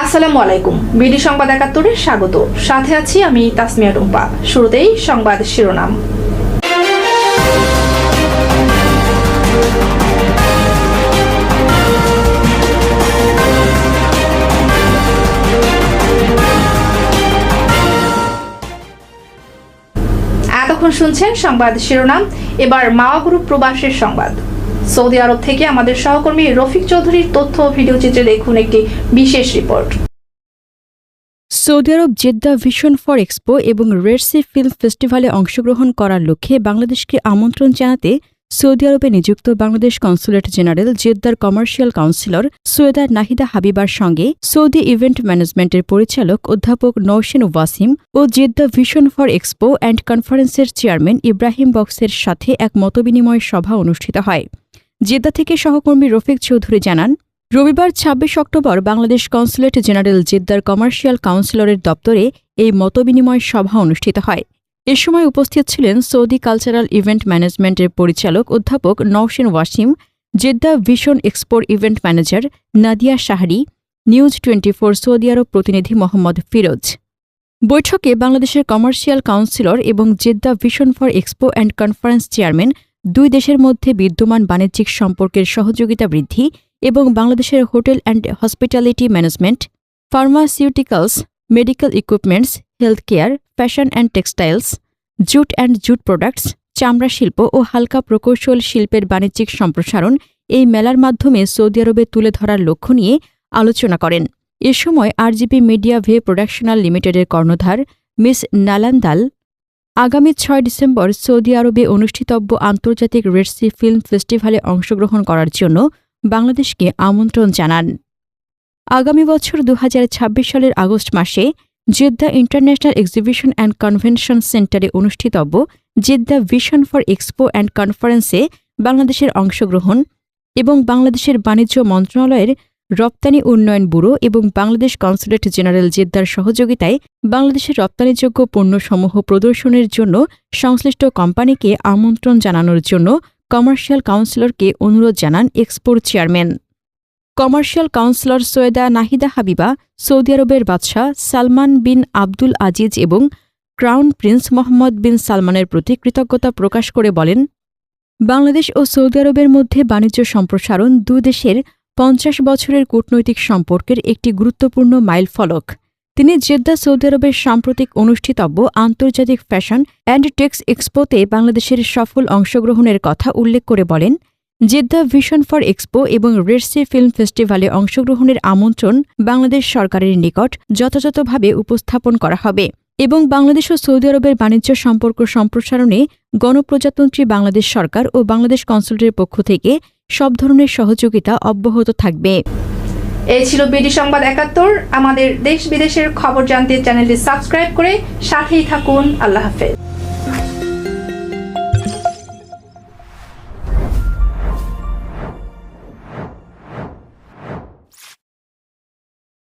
আসসালামু আলাইকুম। বিডি সংবাদ একাত্তরে স্বাগত। সাথে আছি আমি তাসমিয়া টুম্পা। শুরুতেই সংবাদ শিরোনাম। এতক্ষণ শুনছেন সংবাদ শিরোনাম। এবার মাওয়া গ্রুপ প্রবাসের সংবাদ। সৌদি আরব থেকে আমাদের সহকর্মী রফিক চৌধুরীর তথ্য ভিডিও চিত্রে দেখুন একটি বিশেষ report. Saudi Arab Jeddah vision for expo এবং রেডসি ফিল্ম ফেস্টিভ্যালে অংশগ্রহণ করার লক্ষ্যে বাংলাদেশকে আমন্ত্রণ জানাতে সৌদি আরবে নিযুক্ত বাংলাদেশ কনসুলেট জেনারেল জেদ্দার কমার্শিয়াল কাউন্সিলর সৈয়দা নাহিদা হাবিবার সঙ্গে সৌদি ইভেন্ট ম্যানেজমেন্টের পরিচালক অধ্যাপক নৌসেন ওয়াসিম ও Jeddah vision for expo and কনফারেন্সের চেয়ারম্যান ইব্রাহিম বক্সের সাথে এক মতবিনিময় সভা অনুষ্ঠিত হয়। জেদ্দা থেকে সহকর্মী রফিক চৌধুরী জানান, রবিবার ২৬ অক্টোবর বাংলাদেশ কনসুলেট জেনারেল জেদ্দার কমার্শিয়াল কাউন্সিলরের দপ্তরে এই মতবিনিময় সভা অনুষ্ঠিত হয়। এ সময় উপস্থিত ছিলেন সৌদি কালচারাল ইভেন্ট ম্যানেজমেন্টের পরিচালক অধ্যাপক Nowshin Wasim, Jeddah vision এক্সপোর event manager Nadia Shahri, news twenty four Saudi আরব প্রতিনিধি মোহাম্মদ ফিরোজ। বৈঠকে বাংলাদেশের কমার্শিয়াল কাউন্সিলর এবং Jeddah vision for expo and conference chairman, দুই দেশের মধ্যে বিদ্যমান বাণিজ্যিক সম্পর্কের সহযোগিতা বৃদ্ধি এবং বাংলাদেশের hotel and hospitality management, pharmaceuticals medical equipments health care fashion and textiles jute and jute products চামড়া শিল্প ও হালকা প্রকৌশল শিল্পের বাণিজ্যিক সম্প্রসারণ এই মেলার মাধ্যমে সৌদি আরবে তুলে ধরার লক্ষ্য নিয়ে আলোচনা করেন। এ সময় আরজিপি মিডিয়া ভে প্রোডাকশনাল লিমিটেডের কর্ণধার মিস নালান্দাল আগামী ছয় ডিসেম্বর সৌদি আরবে অনুষ্ঠিতব্য আন্তর্জাতিক রেডসি ফিল্ম ফেস্টিভ্যালে অংশগ্রহণ করার জন্য বাংলাদেশকে আমন্ত্রণ জানান। আগামী বছর দু হাজার ছাব্বিশ সালের আগস্ট মাসে Jeddah international exhibition and convention সেন্টারে অনুষ্ঠিতব্য Jeddah vision for expo and কনফারেন্সে বাংলাদেশের অংশগ্রহণ এবং বাংলাদেশের বাণিজ্য মন্ত্রণালয়ের রপ্তানি উন্নয়ন ব্যুরো এবং বাংলাদেশ কনসুলেট জেনারেল জেদ্দার সহযোগিতায় বাংলাদেশের রপ্তানিযোগ্য পণ্যসমূহ প্রদর্শনের জন্য সংশ্লিষ্ট কোম্পানিকে আমন্ত্রণ জানানোর জন্য কমার্শিয়াল কাউন্সিলরকে অনুরোধ জানান এক্সপোর chairman. Commercial counsellor Syeda Nahida Habiba, Saudi আরবের বাদশাহ সালমান বিন আব্দুল আজিজ এবং ক্রাউন প্রিন্স মোহাম্মদ বিন সালমানের প্রতি কৃতজ্ঞতা প্রকাশ করে বলেন, বাংলাদেশ ও সৌদি আরবের মধ্যে বাণিজ্য সম্প্রসারণ দু দেশের পঞ্চাশ বছরের কূটনৈতিক সম্পর্কের একটি গুরুত্বপূর্ণ মাইলফলক তিনি জেদ্দা সৌদি আরবের সাম্প্রতিক অনুষ্ঠিতব্য আন্তর্জাতিক ফ্যাশন অ্যান্ড টেক্স এক্সপোতে বাংলাদেশের সফল অংশগ্রহণের কথা উল্লেখ করে বলেন জেদ্দা ভিশন ফর এক্সপো এবং রেডসি ফিল্ম ফেস্টিভ্যালে অংশগ্রহণের আমন্ত্রণ বাংলাদেশ সরকারের নিকট যথাযথভাবে উপস্থাপন করা হবে এবং বাংলাদেশ ও সৌদি আরবের বাণিজ্য সম্পর্ক সম্প্রসারণে গণপ্রজাতন্ত্রী বাংলাদেশ সরকার ও বাংলাদেশ কনসুলেটের পক্ষ থেকে সব ধরনের সহযোগিতা অব্যাহত থাকবে। এই ছিল বিডি সংবাদ একাত্তর। আমাদের দেশ বিদেশের খবর জানতে চ্যানেলটি সাবস্ক্রাইব করে সাথেই থাকুন। আল্লাহ হাফেজ।